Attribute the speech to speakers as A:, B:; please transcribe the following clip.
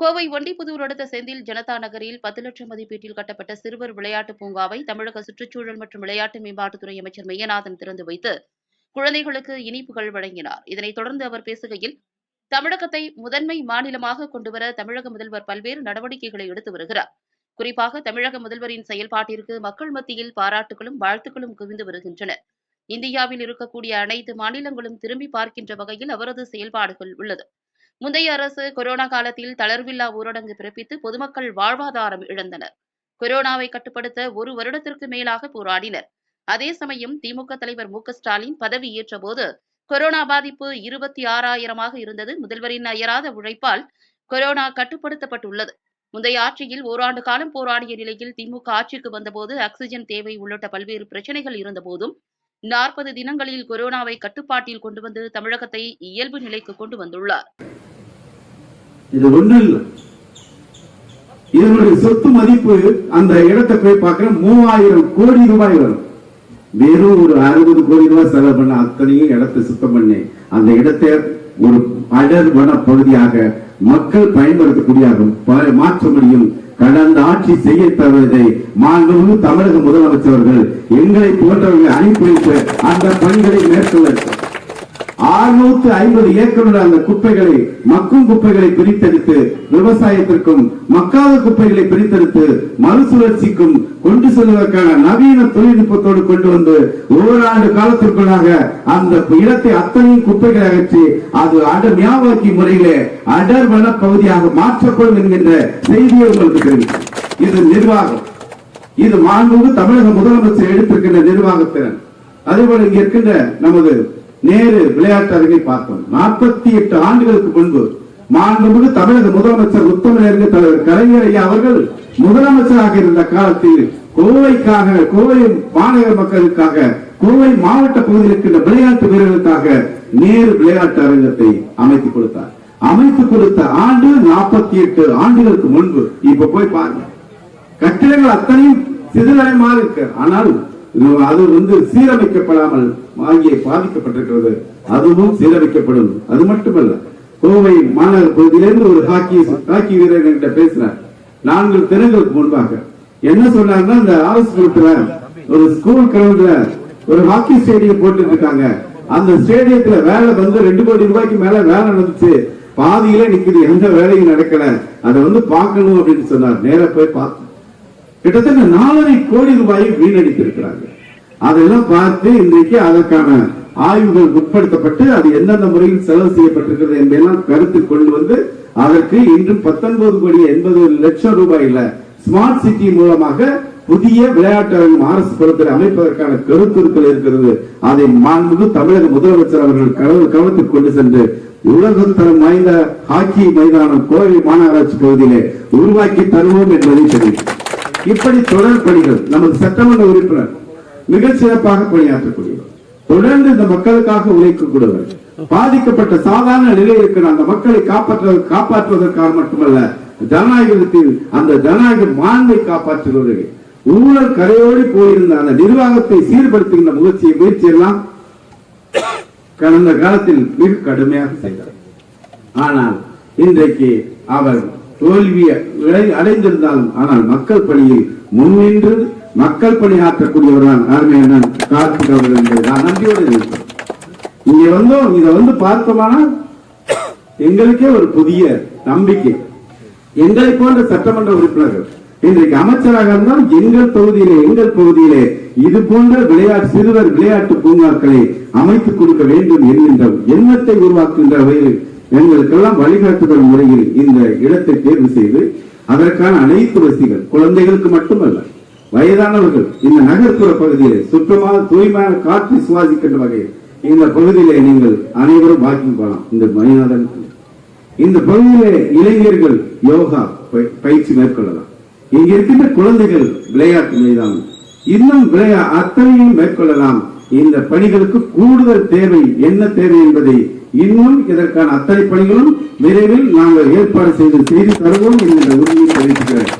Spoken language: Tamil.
A: கோவை ஒண்டிப்புதூர் அடுத்த செந்தில் ஜனதா நகரில் பத்து லட்சம் மதிப்பீட்டில் கட்டப்பட்ட சிறுவர் விளையாட்டு பூங்காவை தமிழக சுற்றுச்சூழல் மற்றும் விளையாட்டு மேம்பாட்டுத்துறை அமைச்சர் மெய்யநாதன் திறந்து வைத்து குழந்தைகளுக்கு இனிப்புகள் வழங்கினார். இதனைத் தொடர்ந்து அவர் பேசுகையில் தமிழகத்தை முதன்மை மாநிலமாக கொண்டுவர தமிழக முதல்வர் பல்வேறு நடவடிக்கைகளை எடுத்து வருகிறார். குறிப்பாக தமிழக முதல்வரின் செயல்பாட்டிற்கு மக்கள் மத்தியில் பாராட்டுகளும் வாழ்த்துக்களும் குவிந்து வருகின்றன இந்தியாவில் இருக்கக்கூடிய அனைத்து மாநிலங்களும் திரும்பி பார்க்கின்ற வகையில் அவரது செயல்பாடுகள் உள்ளது. முந்தைய அரசு கொரோனா காலத்தில் தளர்வில்லா ஊரடங்கு பிறப்பித்து பொதுமக்கள் வாழ்வாதாரம் இழந்தனர். கொரோனாவை கட்டுப்படுத்த ஒரு வருடத்திற்கு மேலாக போராடினர். அதே சமயம் திமுக தலைவர் மு க ஸ்டாலின் பதவியேற்ற போது கொரோனா பாதிப்பு இருபத்தி ஆறாயிரமாக இருந்தது. முதல்வரின் அயராத உழைப்பால் கொரோனா கட்டுப்படுத்தப்பட்டுள்ளது. முந்தைய ஆட்சியில் ஓராண்டு காலம் போராடிய நிலையில் திமுக ஆட்சிக்கு வந்தபோது ஆக்சிஜன் தேவை உள்ளிட்ட பல்வேறு பிரச்சனைகள் இருந்தபோதும் நாற்பது தினங்களில் கொரோனாவை கட்டுப்பாட்டில் கொண்டு வந்து தமிழகத்தை இயல்பு நிலைக்கு கொண்டு வந்துள்ளார்.
B: இது ஒண்ணும் இல்ல. இதனுடைய சொத்து மதிப்பு அந்த இடத்தை போய் பார்க்கிற மூவாயிரம் கோடி ரூபாய் வரும். வெறும் ஒரு அறுபது கோடி ரூபாய் செலவு பண்ண அத்தனையும் இடத்தை சுத்தம் பண்ணி அந்த இடத்தை ஒரு அடர் வன பகுதியாக மக்கள் பயன்படுத்தக்கூடிய மாற்ற முடியும் கடந்த ஆட்சி செய்ய தவறதை மாண்புமிகு தமிழக முதலமைச்சர்கள் எங்களை போன்றவர்களை அனுப்பி வைத்து அந்த பணிகளை மேற்கொள்ள ஆறுநூத்து ஐம்பது ஏக்கருள்ள அந்த குப்பைகளை மக்கும் குப்பைகளை பிரித்தெடுத்து விவசாயத்திற்கும் மக்காத குப்பைகளை பிரித்தெடுத்து மறுசுழற்சிக்கும் கொண்டு செல்வதற்கான நவீன தொழில்நுட்பத்தோடு கொண்டு வந்து ஓராண்டு காலத்திற்குள்ளாக அந்த இடத்தை அத்தனையும் குப்பைகளை அகற்றி அது அடர் மியாவாக்கி முறையிலே அடர் வன பகுதியாக மாற்றப்படும் என்கின்ற செய்தியை உங்களுக்கு தெரியும் இது நிர்வாகம். இது மாண்புமிகு தமிழக முதலமைச்சர் எடுத்திருக்கின்ற நிர்வாகத்திறன். அதேபோல இங்க இருக்கின்ற நமது நேரு விளையாட்டு அரங்கை பார்த்தோம் நாற்பத்தி எட்டு ஆண்டுகளுக்கு முன்பு மாண்புமிகு தமிழக முதலமைச்சர் உத்தம நேரு தலைவர் கலைஞர் ஐயா அவர்கள் முதலமைச்சராக இருந்த காலத்தில் கோவைக்காக கோவை மாநகர மக்களுக்காக கோவை மாவட்ட பகுதியில் இருக்கின்ற விளையாட்டு வீரர்களுக்காக நேரு விளையாட்டு அரங்கத்தை அமைத்துக் கொடுத்தார். அமைத்துக் கொடுத்த ஆண்டு நாற்பத்தி எட்டு ஆண்டுகளுக்கு முன்பு. இப்ப போய் பாருங்க. கட்டிடங்கள் அத்தனையும் சிதிலமயமாக இருக்கு ஆனால் அது வந்து சீரமைக்கப்படாமல் வாங்கியை பாதிக்கப்பட்டிருக்கிறது. அதுவும் சீரமைக்கப்படும். அது மட்டுமல்ல கோவை மாநகர பகுதியிலிருந்து ஒரு ஹாக்கி ஹாக்கி வீரர் என்கிட்ட பேசினார். நான்கு தினங்களுக்கு முன்பாக. என்ன சொன்னார்னா இந்த அரசு கொடுத்துல ஒரு ஸ்கூல் கிரவுண்ட்ல ஒரு ஹாக்கி ஸ்டேடியம் போட்டு இருக்காங்க அந்த ஸ்டேடியத்துல வேலை வந்து ரெண்டு கோடி ரூபாய்க்கு மேல வேலை நடந்துச்சு. பாதியில நிக்குது எந்த வேலையும் நடக்கல. அதை வந்து பார்க்கணும் அப்படின்னு சொன்னார். நேர போய் பார்த்து கிட்டத்தட்ட நாலரை கோடி ரூபாயை வீணடித்திருக்கிறாங்க. அதெல்லாம் பார்த்து இன்றைக்கு அதற்கான ஆய்வுகள் உட்படுத்தப்பட்டு அது எந்தெந்த முறையில் செலவு செய்யப்பட்டிருக்கிறது என்பதெல்லாம் கருத்து கொண்டு வந்து அதற்கு இன்றும் பத்தொன்பது கோடி எண்பது லட்சம் ரூபாயில ஸ்மார்ட் சிட்டி மூலமாக புதிய விளையாட்டு அரங்கம் அரசு குளத்தில் அமைப்பதற்கான கருத்துருக்கள் இருக்கிறது. அதை மாண்பு தமிழக முதலமைச்சர் அவர்கள் கவ- கவனத்தில் கொண்டு சென்று உலகம் தரம் வாய்ந்த ஹாக்கி மைதானம் கோவை மாநகராட்சி பகுதியிலே உருவாக்கி தருவோம் என்பதை தெரிவித்தார் இப்படி தொடர் பணிகள் நமது சட்டமன்ற உறுப்பினர் மிக சிறப்பாக பணியாற்றக்கூடியவர். தொடர்ந்து இந்த மக்களுக்காக உழைக்கக்கூடியவர். பாதிக்கப்பட்ட சாதாரண நிலையில் இருக்கிற அந்த மக்களை காப்பாற்ற காப்பாற்றுவதற்காக மட்டுமல்ல ஜனநாயகத்தில் அந்த ஜனநாயக மாண்பை காப்பாற்றுகிறவர்கள் ஊழல் கரையோடி போயிருந்த அந்த நிர்வாகத்தை சீர்படுத்துகின்ற முயற்சியை முயற்சி எல்லாம் கடந்த காலத்தில் மிக கடுமையாக செய்தார். ஆனால் இன்றைக்கு அவர் தோல்வியை அடைந்திருந்தாலும் ஆனால் மக்கள் பணியில் முன்னின்று மக்கள் பணி அருமையான கார்த்திக் அவர்கள் நான் நம்பியோடு இருக்கிறேன் இங்க வந்தோம் இதை வந்து பார்த்தோமானா எங்களுக்கே ஒரு புதிய நம்பிக்கை. எங்களை போன்ற சட்டமன்ற உறுப்பினர்கள் இன்றைக்கு அமைச்சராக இருந்தால் எங்கள் தொகுதியிலே எங்கள் பகுதியிலே இது போன்ற விளையாட்டு சிறுவர் விளையாட்டு பூங்காக்களை அமைத்துக் கொடுக்க வேண்டும் என்கின்ற எண்ணத்தை உருவாக்குகின்ற வகையில் எங்களுக்கெல்லாம் வழிகாட்டுதல் முறையில் இந்த இடத்தை தேர்வு செய்து அதற்கான அனைத்து வசதிகள் குழந்தைகளுக்கு மட்டுமல்ல வயதானவர்கள் இந்த நகர்ப்புற பகுதியை சுத்தமான தூய்மையான காற்று சுவாசிக்கின்ற வகையில் இந்த பகுதியிலே நீங்கள் அனைவரும் வாக்கிங் போகலாம். இந்த மணிநாதன் இந்த பகுதியிலே இளைஞர்கள் யோகா ப- பயிற்சி மேற்கொள்ளலாம். இங்க இருக்கின்ற குழந்தைகள் விளையாட்டு மைதானம். இன்னும் விளையா அத்தனையும் மேற்கொள்ளலாம். இந்த பணிகளுக்கு கூடுதல் தேவை என்ன தேவை என்பதை இன்னும் இதற்கான அத்தனை பணிகளும் விரைவில் நாங்கள் ஏற்பாடு செய்து செய்து தருவோம் என்கின்ற உறுதியை தெரிவிக்கிறேன்